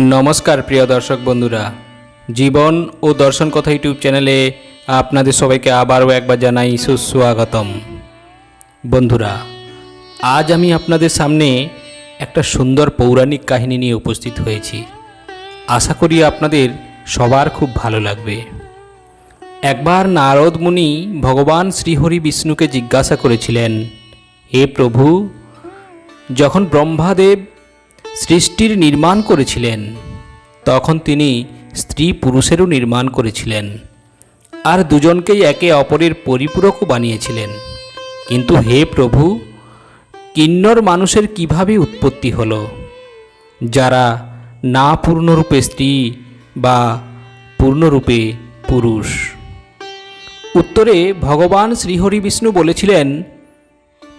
নমস্কার, প্রিয় দর্শক বন্ধুরা। জীবন ও দর্শন কথা ইউটিউব চ্যানেলে আপনাদের সবাইকে আবারও একবার জানাই সুস্বাগতম। বন্ধুরা, আজ আমি আপনাদের সামনে একটা সুন্দর পৌরাণিক কাহিনী নিয়ে উপস্থিত হয়েছি। আশা করি আপনাদের সবার খুব ভালো লাগবে। একবার নারদ মুনি ভগবান শ্রীহরি বিষ্ণুকে জিজ্ঞাসা করেছিলেন, হে প্রভু, যখন ব্রহ্মাদেব সৃষ্টির নির্মাণ করেছিলেন। তখন তিনি স্ত্রী পুরুষেরও নির্মাণ করেছিলেন। আর দুজনকেই একে অপরের পরিপূরকও বানিয়েছিলেন। কিন্তু হে প্রভু, কিন্নর মানুষের কীভাবে উৎপত্তি হলো? যারা না পূর্ণরূপে স্ত্রী বা পূর্ণরূপে পুরুষ। উত্তরে ভগবান শ্রীহরি বিষ্ণু বলেছিলেন,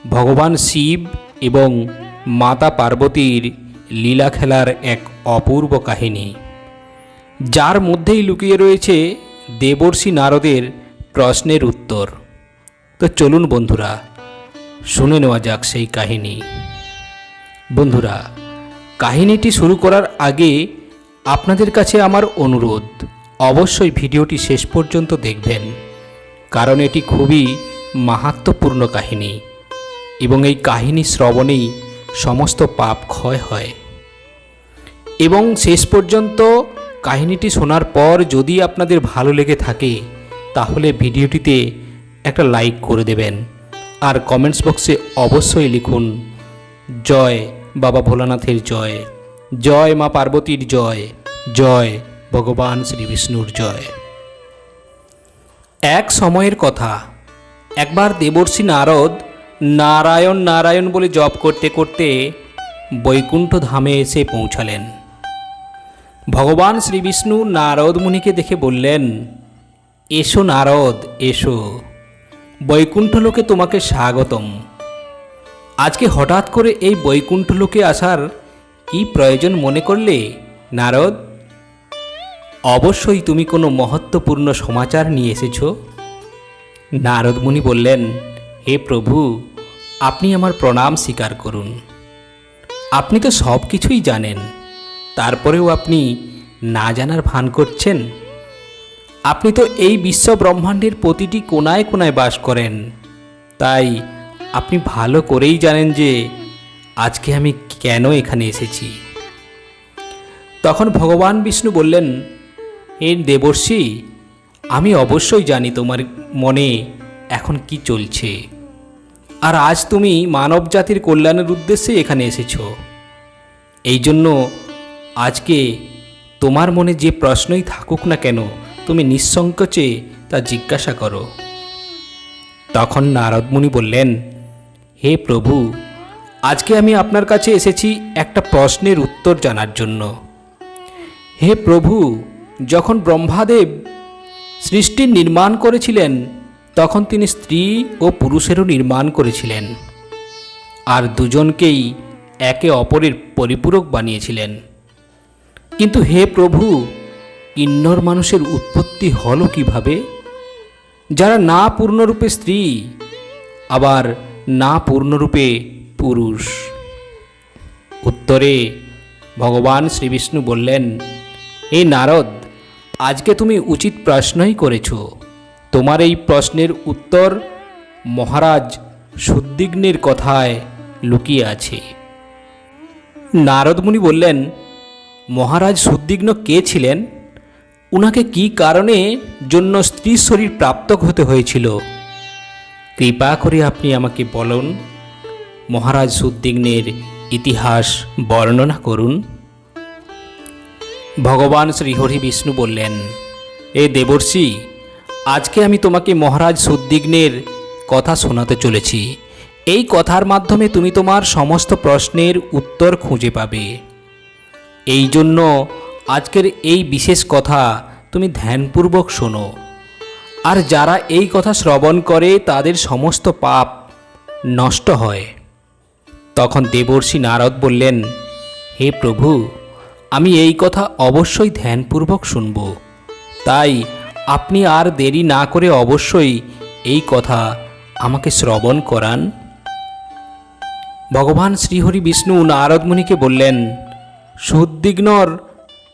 ভগবান শিব এবং মাতা পার্বতীর লীলা খেলার এক অপূর্ব কাহিনী। যার মধ্যেই লুকিয়ে রয়েছে দেবর্ষি নারদের প্রশ্নের উত্তর। তো চলুন বন্ধুরা, শুনে নেওয়া যাক সেই কাহিনী। বন্ধুরা, কাহিনীটি শুরু করার আগে আপনাদের কাছে আমার অনুরোধ, অবশ্যই ভিডিওটি শেষ পর্যন্ত দেখবেন, কারণ এটি খুবই মাহাত্মপূর্ণ কাহিনী এবং এই কাহিনী শ্রবণেই সমস্ত পাপ ক্ষয় হয়। এবং শেষ পর্যন্ত কাহিনীটি শোনার পর যদি আপনাদের ভালো লেগে থাকে, তাহলে ভিডিওটিতে একটা লাইক করে দেবেন। আর কমেন্টস বক্সে অবশ্যই লিখুন, জয় বাবা ভোলানাথের জয় জয় মা পার্বতীর জয় জয় ভগবান শ্রী বিষ্ণুর জয়। এক সময়ের কথা, একবার দেবর্ষি নারদ নারায়ণ নারায়ণ বলে জপ করতে করতে বৈকুণ্ঠ ধামে এসে পৌঁছালেন। ভগবান শ্রী বিষ্ণু নারদ মুনিকে দেখে বললেন, এসো নারদ, এসো। বৈকুণ্ঠ লোকে তোমাকে স্বাগতম। আজকে হঠাৎ করে এই বৈকুণ্ঠ লোকে আসার কি প্রয়োজন মনে করলে, নারদ? অবশ্যই তুমি কোনো মহত্বপূর্ণ সমাচার নিয়ে এসেছ? নারদ মুনি বললেন, হে প্রভু, আপনি আমার প্রণাম স্বীকার করুন। আপনি তো সব কিছুই জানেন। তারপরেও আপনি না জানার ভান করছেন? আপনি তো এই বিশ্ব ব্রহ্মাণ্ডের প্রতিটি কোনায় কোনায় বাস করেন। তাই আপনি ভালো করেই জানেন যে আজকে আমি কেন এখানে এসেছি। তখন ভগবান বিষ্ণু বললেন, হে দেবর্ষি, আমি অবশ্যই জানি তোমার মনে এখন কি চলছে। আর আজ তুমি মানব জাতির কল্যাণের উদ্দেশ্যে এখানে এসেছ। এই জন্য আজকে তোমার মনে যে প্রশ্নই থাকুক না কেন, তুমি নিঃসংকোচে তা জিজ্ঞাসা করো। তখন নারদমুনি বললেন, হে প্রভু, আজকে আমি আপনার কাছে এসেছি একটা প্রশ্নের উত্তর জানার জন্য। হে প্রভু, যখন ব্রহ্মাদেব সৃষ্টির নির্মাণ করেছিলেন, তখন তিনি স্ত্রী ও পুরুষেরও নির্মাণ করেছিলেন। আর দুজনকেই একে অপরের পরিপূরক বানিয়েছিলেন। কিন্তু হে প্রভু কিন্নর মানুষের উৎপত্তি হলো কীভাবে? যারা না পূর্ণরূপে স্ত্রী, আবার না পূর্ণরূপে পুরুষ। উত্তরে ভগবান শ্রীবিষ্ণু বললেন, হে নারদ, আজকে তুমি উচিত প্রশ্নই করেছ। তোমার এই প্রশ্নের উত্তর মহারাজ সুদ্বিগ্নের কথায় লুকিয়ে আছে। নারদমুনি বললেন মহারাজ সুদ্বিগ্ন কে ছিলেন? উনাকে কি কারণে জন্য স্ত্রী শরীর প্রাপ্ত হতে হয়েছিল? কৃপা করে আপনি আমাকে বলুন, মহারাজ সুদ্বিগ্নের ইতিহাস বর্ণনা করুন। ভগবান শ্রীহরি বিষ্ণু বললেন, এ দেবর্ষি, আজকে আমি তোমাকে মহারাজ সুদ্বিগ্নের কথা শোনাতে চলেছি। এই কথার মাধ্যমে তুমি তোমার সমস্ত প্রশ্নের উত্তর খুঁজে পাবে। এই জন্য আজকের এই বিশেষ কথা তুমি ধ্যানপূর্বক শোনো। আর যারা এই কথা শ্রবণ করে, তাদের সমস্ত পাপ নষ্ট হয়। তখন দেবর্ষি নারদ বললেন, হে প্রভু, আমি এই কথা অবশ্যই ধ্যানপূর্বক শুনব। তাই আপনি আর দেরি না করে অবশ্যই এই কথা আমাকে শ্রবণ করান। ভগবান শ্রীহরি বিষ্ণু নারদ মুনিকে বললেন সুদ্বিগ্নর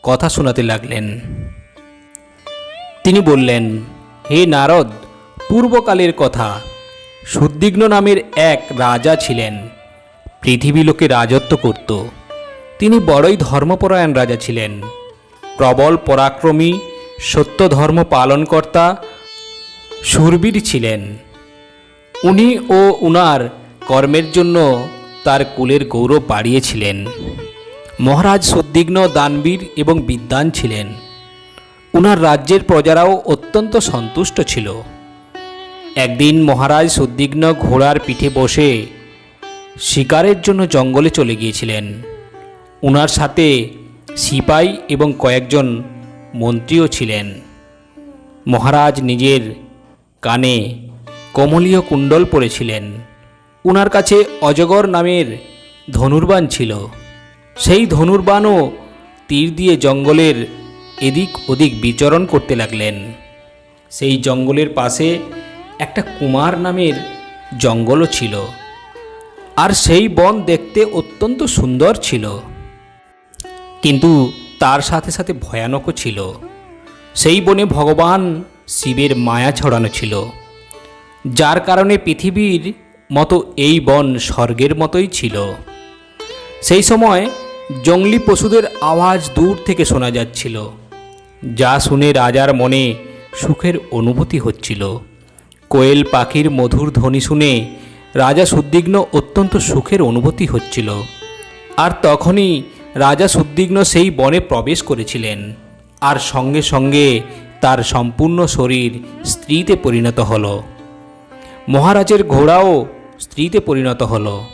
কথা শোনাতে লাগলেন। তিনি বললেন, হে নারদ, পূর্বকালের কথা। সুদ্বিগ্ন নামের এক রাজা ছিলেন। পৃথিবী লোকে রাজত্ব করত। তিনি বড়ই ধর্মপরায়ণ রাজা ছিলেন। প্রবল পরাক্রমী, সত্য ধর্ম পালনকর্তা, সুরবীর ছিলেন। উনি ও উনার কর্মের জন্য তার কুলের গৌরব বাড়িয়েছিলেন। মহারাজ সদ্বিগ্ন দানবীর এবং বিদ্বান ছিলেন। উনার রাজ্যের প্রজারাও অত্যন্ত সন্তুষ্ট ছিল। একদিন মহারাজ সদ্বিগ্ন ঘোড়ার পিঠে বসে শিকারের জন্য জঙ্গলে চলে গিয়েছিলেন। উনার সাথে সিপাই এবং কয়েকজন মন্ত্রীও ছিলেন। মহারাজ নিজের কানে কমলীয় কুণ্ডল পরেছিলেন। উনার কাছে অজগর নামের ধনুর্বাণ ছিল। সেই ধনুর্বাণও তীর দিয়ে জঙ্গলের এদিক ওদিক বিচরণ করতে লাগলেন। সেই জঙ্গলের পাশে একটা কুমার নামের জঙ্গলও ছিল। আর সেই বন দেখতে অত্যন্ত সুন্দর ছিল। কিন্তু তার সাথে সাথে ভয়ানকও ছিল। সেই বনে ভগবান শিবের মায়া ছড়ানো ছিল। যার কারণে পৃথিবীর মতো এই বন স্বর্গের মতোই ছিল। সেই সময় জঙ্গলি পশুদের আওয়াজ দূর থেকে শোনা যাচ্ছিল, যা শুনে রাজার মনে সুখের অনুভূতি হচ্ছিল। কোয়েল পাখির মধুর ধ্বনি শুনে রাজা সুদ্বিগ্ন অত্যন্ত সুখের অনুভূতি হচ্ছিল, আর তখনই রাজা সুদ্বিগ্ন সেই বনে প্রবেশ করেছিলেন, আর সঙ্গে সঙ্গে তার সম্পূর্ণ শরীর স্ত্রীতে পরিণত হলো। মহারাজের ঘোড়াও স্ত্রীতে পরিণত হলো।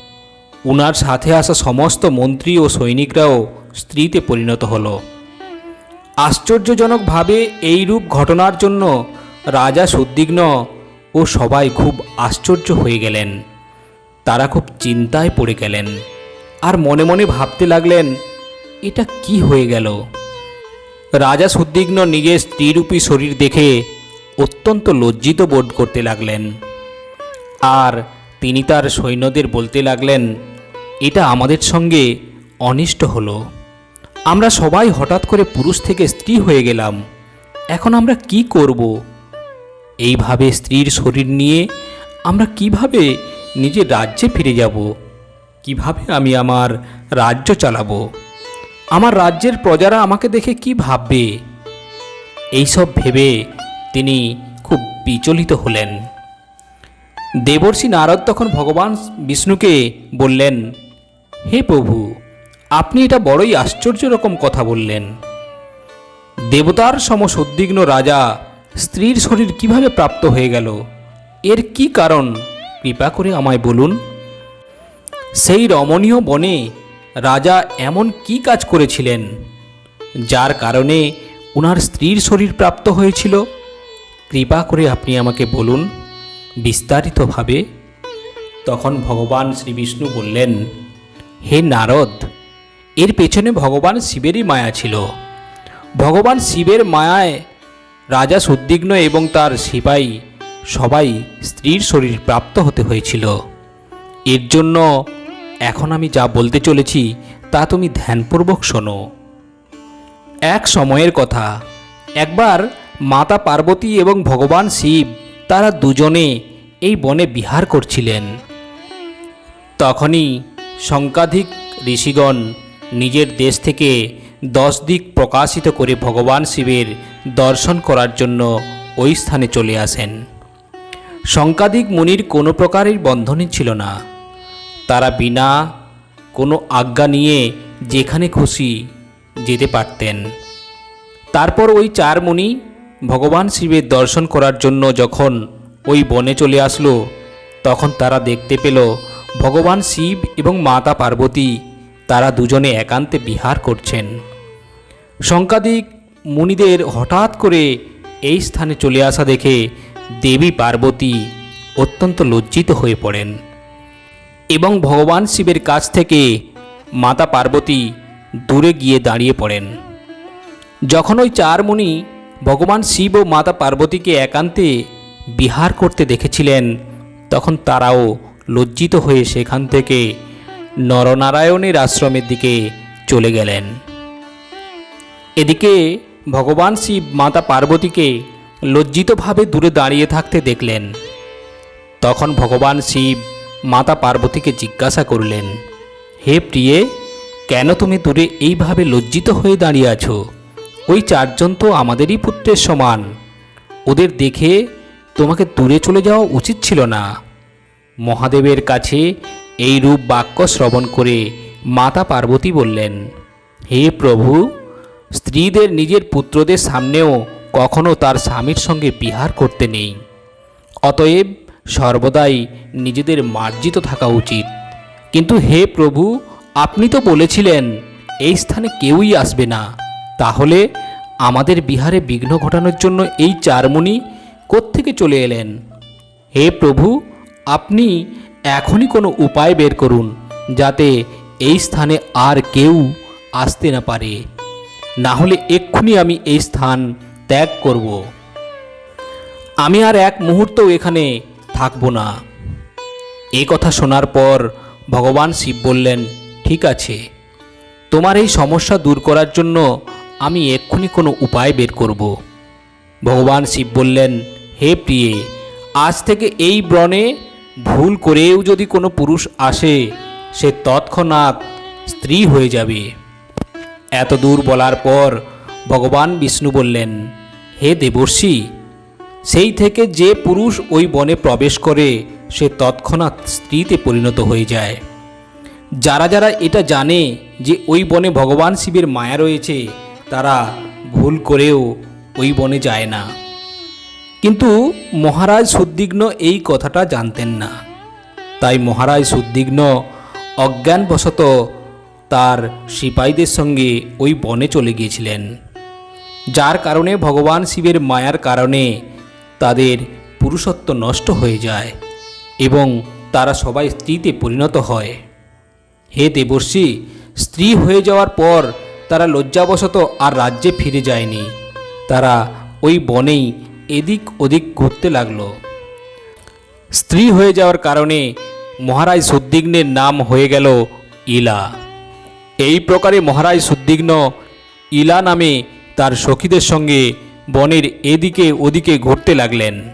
উনার সাথে আসা সমস্ত মন্ত্রী ও সৈনিকরাও স্ত্রীতে পরিণত হল। আশ্চর্যজনকভাবে এইরূপ ঘটনার জন্য রাজা সুদ্বিগ্ন ও সবাই খুব আশ্চর্য হয়ে গেলেন। তারা খুব চিন্তায় পড়ে গেলেন আর মনে মনে ভাবতে লাগলেন, এটা কি হয়ে গেল? রাজা সুদ্বিগ্ন নিজের স্ত্রীরূপী শরীর দেখে অত্যন্ত লজ্জিত বোধ করতে লাগলেন। আর তিনি তার সৈন্যদের বলতে লাগলেন এটা আমাদের সঙ্গে অনিষ্ট হলো। আমরা সবাই হঠাৎ করে পুরুষ থেকে স্ত্রী হয়ে গেলাম। এখন আমরা কি করব? এইভাবে স্ত্রীর শরীর নিয়ে আমরা কীভাবে নিজের রাজ্যে ফিরে যাব? কীভাবে আমি আমার রাজ্য চালাবো? আমার রাজ্যের প্রজারা আমাকে দেখে কি ভাববে? এইসব ভেবে তিনি খুব বিচলিত হলেন। দেবর্ষী নারদ তখন ভগবান বিষ্ণুকে বললেন হে প্রভু, আপনি এটা বড়ই আশ্চর্য রকম কথা বললেন। দেবতার সম সদ্বিগ্ন রাজা স্ত্রীর শরীর কীভাবে প্রাপ্ত হয়ে গেল? এর কি কারণ? কৃপা করে আমায় বলুন। সেই রমণীয় বনে রাজা এমন কি কাজ করেছিলেন, যার কারণে ওনার স্ত্রীর শরীর প্রাপ্ত হয়েছিল? কৃপা করে আপনি আমাকে বলুন বিস্তারিতভাবে। তখন ভগবান শ্রী বিষ্ণু বললেন হে নারদ, এর পেছনে ভগবান শিবেরই মায়া ছিল। ভগবান শিবের মায়ায় রাজা সুদ্বিগ্ন এবং তার সিপাই সবাই স্ত্রীর শরীর প্রাপ্ত হতে হয়েছিল। এর জন্য এখন আমি যা বলতে চলেছি, তা তুমি ধ্যানপূর্বক শোনো। এক সময়ের কথা, একবার মাতা পার্বতী এবং ভগবান শিব তারা দুজনে এই বনে বিহার করছিলেন। তখনই শঙ্কাধিক ঋষিগণ নিজের দেশ থেকে দশ দিক প্রকাশিত করে ভগবান শিবের দর্শন করার জন্য ওই স্থানে চলে আসেন। শঙ্কাধিক মুনির কোনো প্রকারের বন্ধনই ছিল না। তারা বিনা কোনো আজ্ঞা নিয়ে যেখানে খুশি যেতে পারতেন। তারপর ওই চার মুনি ভগবান শিবের দর্শন করার জন্য যখন ওই বনে চলে আসলো, তখন তারা দেখতে পেল ভগবান শিব এবং মাতা পার্বতী, তারা দুজনে একান্তে বিহার করছেন। শঙ্কাদিক মুনিদের হঠাৎ করে এই স্থানে চলে আসা দেখে দেবী পার্বতী অত্যন্ত লজ্জিত হয়ে পড়েন এবং ভগবান শিবের কাছ থেকে মাতা পার্বতী দূরে গিয়ে দাঁড়িয়ে পড়েন। যখন ওই চার মুনি ভগবান শিব ও মাতা পার্বতীকে একান্তে বিহার করতে দেখেছিলেন, তখন তারাও লজ্জিত হয়ে সেখান থেকে নরনারায়ণের আশ্রমের দিকে চলে গেলেন। এদিকে ভগবান শিব মাতা পার্বতীকে লজ্জিতভাবে দূরে দাঁড়িয়ে থাকতে দেখলেন। তখন ভগবান শিব মাতা পার্বতীকে জিজ্ঞাসা করলেন, হে প্রিয়ে, কেন তুমি দূরে এইভাবে লজ্জিত হয়ে দাঁড়িয়ে আছো? ওই চারজন তো আমাদেরই পুত্রের সমান। ওদের দেখে তোমাকে দূরে চলে যাওয়া উচিত ছিল না। মহাদেবের কাছে এই রূপ বাক্য শ্রবণ করে মাতা পার্বতী বললেন, হে প্রভু, স্ত্রীদের নিজের পুত্রদের সামনেও কখনো তার স্বামীর সঙ্গে বিহার করতে নেই। অতএব সর্বদাই নিজেদের মার্জিত থাকা উচিত। কিন্তু হে প্রভু, আপনি তো বলেছিলেন, এই স্থানে কেউই আসবে না। তাহলে আমাদের বিহারে বিঘ্ন ঘটানোর জন্য এই চারমণি কোত্থেকে চলে এলেন? হে প্রভু আপনি এখনই কোনো উপায় বের করুন, যাতে এই স্থানে আর কেউ আসতে না পারে। না হলে এক্ষুনি আমি এই স্থান ত্যাগ করব। আমি আর এক মুহূর্তও এখানে থাকব না। এই কথা শোনার পর ভগবান শিব বললেন, ঠিক আছে। তোমার এই সমস্যা দূর করার জন্য আমি এক্ষুনি কোনো উপায় বের করব। ভগবান শিব বললেন, হে প্রিয়ে, আজ থেকে এই ব্রণে ভুল করেও যদি কোনো পুরুষ আসে, সে তৎক্ষণাৎ স্ত্রী হয়ে যাবে। এত দূর বলার পর ভগবান বিষ্ণু বললেন, হে দেবর্ষি, সেই থেকে যে পুরুষ ওই বনে প্রবেশ করে, সে তৎক্ষণাৎ স্ত্রীতে পরিণত হয়ে যায়। যারা যারা এটা জানে যে ওই বনে ভগবান শিবের মায়া রয়েছে, তারা ভুল করেও ওই বনে যায় না। কিন্তু মহারাজ সুদ্বিগ্ন এই কথাটা জানতেন না। তাই মহারাজ সুদ্বিগ্ন অজ্ঞানবশত তার সিপাহীদের সঙ্গে ওই বনে চলে গিয়েছিলেন। যার কারণে ভগবান শিবের মায়ার কারণে তাদের পুরুষত্ব নষ্ট হয়ে যায় এবং তারা সবাই স্ত্রীতে পরিণত হয়। হে দেবর্ষি, স্ত্রী হয়ে যাওয়ার পর তারা লজ্জাবশত আর রাজ্যে ফিরে যায়নি। তারা ওই বনেই এদিক ওদিক ঘুরতে লাগল। স্ত্রী হয়ে যাওয়ার কারণে মহারাজ সুদ্বিগ্নের নাম হয়ে গেল ইলা। এই প্রকারে মহারাজ সুদ্বিগ্ন ইলা নামে তার সখীদের সঙ্গে বনের এদিকে ওদিকে ঘুরতে লাগলেন।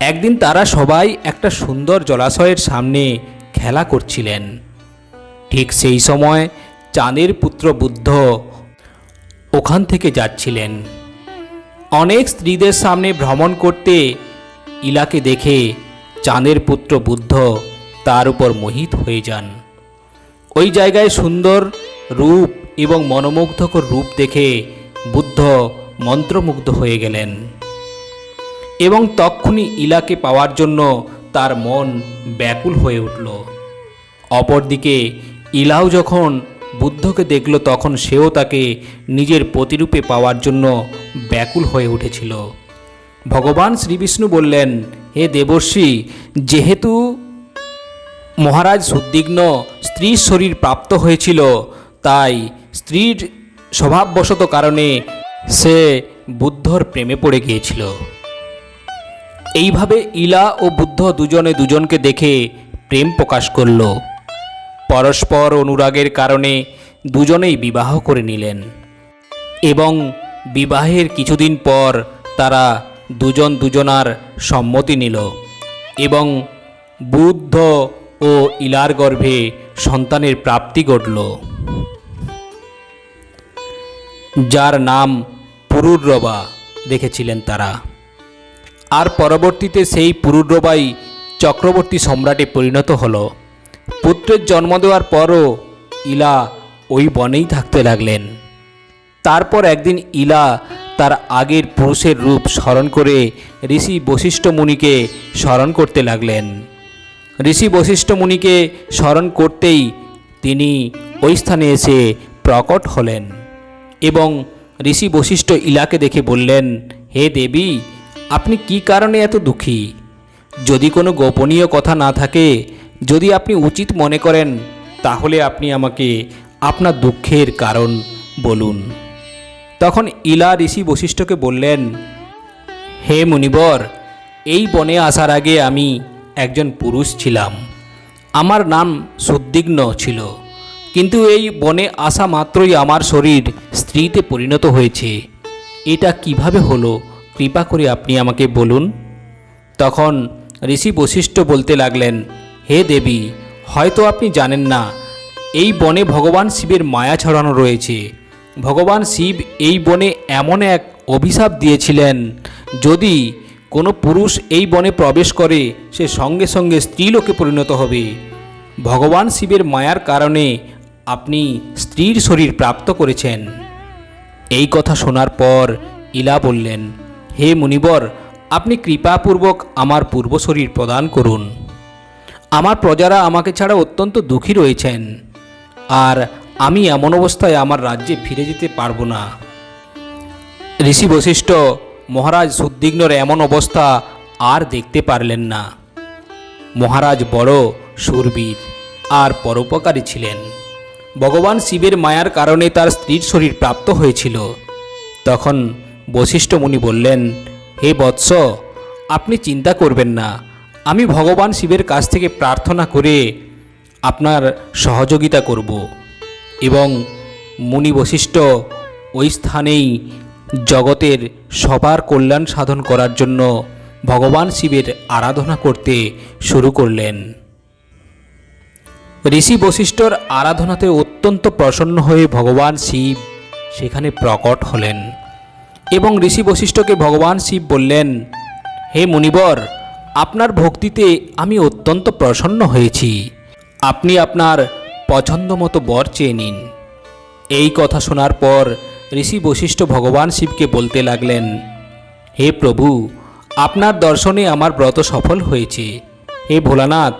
একদিন তারা সবাই একটা সুন্দর জলাশয়ের সামনে খেলা করছিলেন। ঠিক সেই সময় চাঁদের পুত্র বুদ্ধ ওখান থেকে যাচ্ছিলেন। অনেক স্ত্রীদের সামনে ভ্রমণ করতে ইলাকে দেখে চাঁদের পুত্র বুদ্ধ তার উপর মোহিত হয়ে যান। ওই জায়গায় সুন্দর রূপ এবং মনোমুগ্ধকর রূপ দেখে বুদ্ধ মন্ত্রমুগ্ধ হয়ে গেলেন। এবং তক্ষুনি ইলাকে পাওয়ার জন্য তার মন ব্যাকুল হয়ে উঠল। অপরদিকে ইলাও যখন বুদ্ধকে দেখল তখন সেও তাকে নিজের প্রতিরূপে পাওয়ার জন্য ব্যাকুল হয়ে উঠেছিল। ভগবান শ্রীবিষ্ণু বললেন, হে দেবর্ষি, যেহেতু মহারাজ সুদ্বিগ্ন স্ত্রীর শরীর প্রাপ্ত হয়েছিল, তাই স্ত্রীর স্বভাববশত কারণে সে বুদ্ধর প্রেমে পড়ে গিয়েছিল। এইভাবে ইলা ও বুদ্ধ দুজনে দুজনকে দেখে প্রেম প্রকাশ করল। পরস্পর অনুরাগের কারণে দুজনেই বিবাহ করে নিলেন এবং বিবাহের কিছুদিন পর তারা দুজন দুজনার সম্মতি নিল এবং বুদ্ধ ও ইলার গর্ভে সন্তানের প্রাপ্তি ঘটল। যার নাম পুরুরবা রেখেছিলেন তারা। আর পরবর্তীতে সেই পুরুরবাই চক্রবর্তী সম্রাটে পরিণত হলো। পুত্রের জন্ম দেওয়ার পরও ইলা ওই বনেই থাকতে লাগলেন। তারপর একদিন ইলা তার আগের পুরুষের রূপ স্মরণ করে ঋষি বশিষ্ঠ মুনিকে স্মরণ করতে লাগলেন। ঋষি বশিষ্ঠ মুনিকে স্মরণ করতেই তিনি ওই স্থানে এসে প্রকট হলেন এবং ঋষি বশিষ্ঠ ইলাকে দেখে বললেন, হে দেবী, আপনি কি কারণে এত দুঃখী? যদি কোনো গোপনীয় কথা না থাকে যদি আপনি উচিত মনে করেন, তাহলে আপনি আমাকে আপনার দুঃখের কারণ বলুন। তখন ইলা ঋষি বশিষ্ঠকে বললেন, হে মুনিবর, এই বনে আসার আগে আমি একজন পুরুষ ছিলাম। আমার নাম সুদ্বিগ্ন ছিল, কিন্তু এই বনে আসা মাত্রই আমার শরীর স্ত্রীতে পরিণত হয়েছে। এটা কীভাবে হলো, কৃপা করে আপনি আমাকে বলুন? তখন ঋষি বশিষ্ঠ বলতে লাগলেন হে দেবী, হয়তো আপনি জানেন না, এই বনে ভগবান শিবের মায়া ছড়ানো রয়েছে। ভগবান শিব এই বনে এমন এক অভিশাপ দিয়েছিলেন, যদি কোনো পুরুষ এই বনে প্রবেশ করে, সে সঙ্গে সঙ্গে স্ত্রীলোকে পরিণত হবে। ভগবান শিবের মায়ার কারণে আপনি স্ত্রীর শরীর প্রাপ্ত করেছেন। এই কথা শোনার পর ইলা বললেন, হে মুনিবর, আপনি কৃপাপূর্বক আমার পূর্ব শরীর প্রদান করুন। আমার প্রজারা আমাকে ছাড়া অত্যন্ত দুঃখী রয়েছেন। আর আমি এমন অবস্থায় আমার রাজ্যে ফিরে যেতে পারব না। ঋষি বশিষ্ঠ মহারাজ সুদ্বিগ্নর এমন অবস্থা আর দেখতে পারলেন না। মহারাজ বড় সুরবীর আর পরোপকারী ছিলেন। ভগবান শিবের মায়ার কারণে তার স্ত্রীর শরীর প্রাপ্ত হয়েছিল। তখন বশিষ্ঠ মুনি বললেন, হে বৎস, আপনি চিন্তা করবেন না। আমি ভগবান শিবের কাছ থেকে প্রার্থনা করে আপনার সহযোগিতা করব এবং মুনি বশিষ্ঠ ওই স্থানেই জগতের সবার কল্যাণ সাধন করার জন্য ভগবান শিবের আরাধনা করতে শুরু করলেন। ঋষি বশিষ্ঠর আরাধনাতে অত্যন্ত প্রসন্ন হয়ে ভগবান শিব সেখানে প্রকট হলেন এবং ঋষি বশিষ্ঠকে ভগবান শিব বললেন, হে মুনিবর আপনার ভক্তিতে আমি অত্যন্ত প্রসন্ন হয়েছি। আপনি আপনার পছন্দ মতো বর চেয়ে নিন। এই কথা শোনার পর ঋষি বশিষ্ঠ ভগবান শিবকে বলতে লাগলেন, হে প্রভু, আপনার দর্শনে আমার ব্রত সফল হয়েছে। হে ভোলানাথ,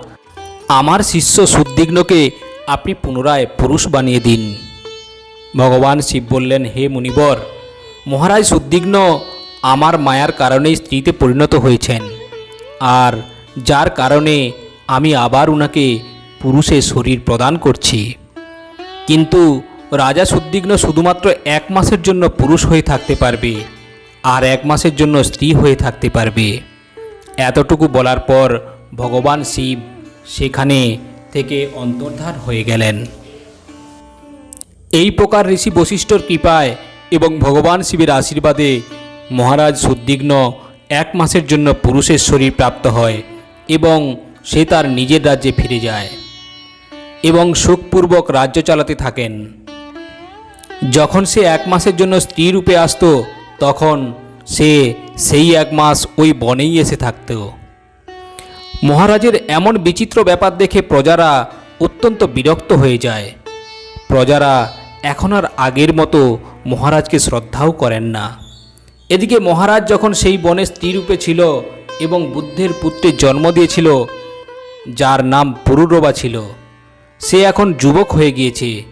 আমার শিষ্য সুদ্বিগ্নকে আপনি পুনরায় পুরুষ বানিয়ে দিন। ভগবান শিব বললেন, হে মুনিবর, মহারাজ সুদ্বিগ্ন আমার মায়ার কারণেই স্ত্রীতে পরিণত হয়েছেন। আর যার কারণে আমি আবার উনাকে পুরুষের শরীর প্রদান করছি। কিন্তু রাজা সুদ্বিগ্ন শুধুমাত্র এক মাসের জন্য পুরুষ হয়ে থাকতে পারবে আর এক মাসের জন্য স্ত্রী হয়ে থাকতে পারবে। এতটুকু বলার পর ভগবান শিব সেখানে থেকে অন্তর্ধান হয়ে গেলেন। এই প্রকার ঋষি বশিষ্ঠর কৃপায় এবং ভগবান শিবের আশীর্বাদে মহারাজ সুদ্বিগ্ন এক মাসের জন্য পুরুষের শরীর প্রাপ্ত হয় এবং সে তার নিজের রাজ্যে ফিরে যায় এবং সুখপূর্বক রাজ্য চালাতে থাকেন। যখন সে এক মাসের জন্য স্ত্রী রূপে আসত, তখন সে সেই এক মাস ওই বনেই এসে থাকত। মহারাজের এমন বিচিত্র ব্যাপার দেখে প্রজারা অত্যন্ত বিরক্ত হয়ে যায়। প্রজারা এখন আর আগের মতো মহারাজকে শ্রদ্ধাও করেন না। এদিকে মহারাজ যখন সেই বনে স্ত্রীরূপে ছিল এবং বুদ্ধের পুত্রের জন্ম দিয়েছিল, যার নাম পুরুরবা ছিল, সে এখন যুবক হয়ে গিয়েছে।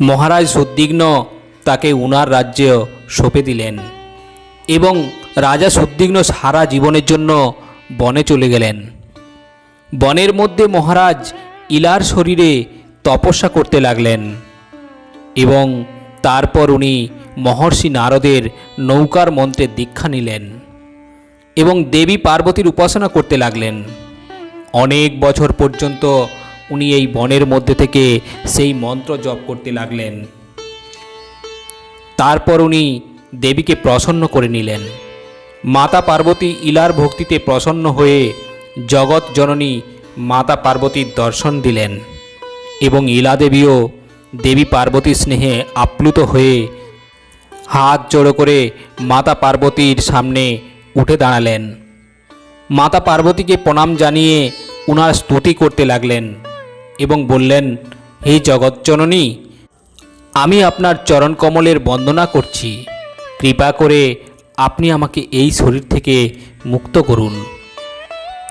মহারাজ সুদ্বিগ্ন তাকে উনার রাজ্যে সঁপে দিলেন এবং রাজা সুদ্বিগ্ন সারা জীবনের জন্য বনে চলে গেলেন। বনের মধ্যে মহারাজ ইলার শরীরে তপস্যা করতে লাগলেন এবং তারপর উনি মহর্ষি নারদের নৌকার মন্ত্রের দীক্ষা নিলেন এবং দেবী পার্বতীর উপাসনা করতে লাগলেন। অনেক বছর পর্যন্ত উনি এই বনের মধ্যে থেকে সেই মন্ত্র জপ করতে লাগলেন। তারপর উনি দেবীকে প্রসন্ন করে নিলেন। মাতা পার্বতী ইলার ভক্তিতে প্রসন্ন হয়ে জগৎ জননী মাতা পার্বতীর দর্শন দিলেন এবং ইলা দেবীও দেবী পার্বতীর স্নেহে আপ্লুত হয়ে হাত জোড়ো করে মাতা পার্বতীর সামনে উঠে দাঁড়ালেন। মাতা পার্বতীকে প্রণাম জানিয়ে উনার স্তুতি করতে লাগলেন এবং বললেন, হে জগৎজননী, আমি আপনার চরণ কমলের বন্দনা করছি। কৃপা করে আপনি আমাকে এই শরীর থেকে মুক্ত করুন।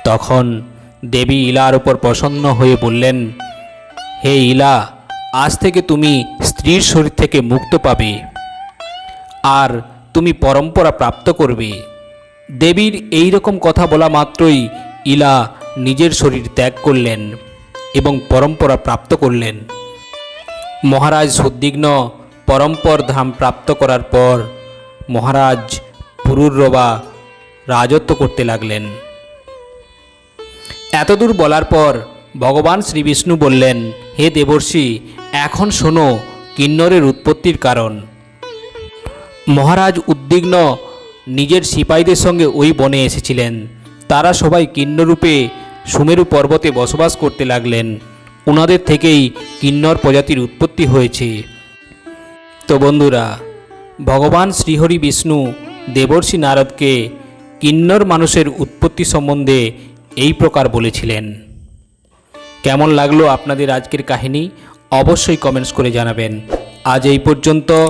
তখন দেবী ইলার উপর প্রসন্ন হয়ে বললেন, হে ইলা, আজ থেকে তুমি স্ত্রীর শরীর থেকে মুক্ত পাবে। আর তুমি পরম্পরা প্রাপ্ত করবে। দেবীর এই রকম কথা বলা মাত্রই ইলা নিজের শরীর ত্যাগ করলেন এবং পরম্পরা প্রাপ্ত করলেন। মহারাজ সুদ্বিগ্ন পরম্পর ধাম প্রাপ্ত করার পর মহারাজ পুরুরবা রাজত্ব করতে লাগলেন। এতদূর বলার পর ভগবান শ্রী বিষ্ণু বললেন, হে দেবর্ষি, এখন শোনো কিন্নরের উৎপত্তির কারণ। মহারাজ উদ্বিগ্ন, নিজের সিপাহীদের সঙ্গে ওই বনে এসেছিলেন। তারা সবাই কিন্নরূপে সুমেরু পর্বতে বসবাস করতে লাগলেন। ওনাদের থেকেই কিন্নর প্রজাতির উৎপত্তি হয়েছে। তো বন্ধুরা, ভগবান শ্রীহরি বিষ্ণু দেবর্ষি নারদকে কিন্নর মানুষের উৎপত্তি সম্বন্ধে এই প্রকার বলেছিলেন। কেমন লাগল আপনাদের আজকের কাহিনী? অবশ্যই কমেন্টস করে জানাবেন। আজ এই পর্যন্ত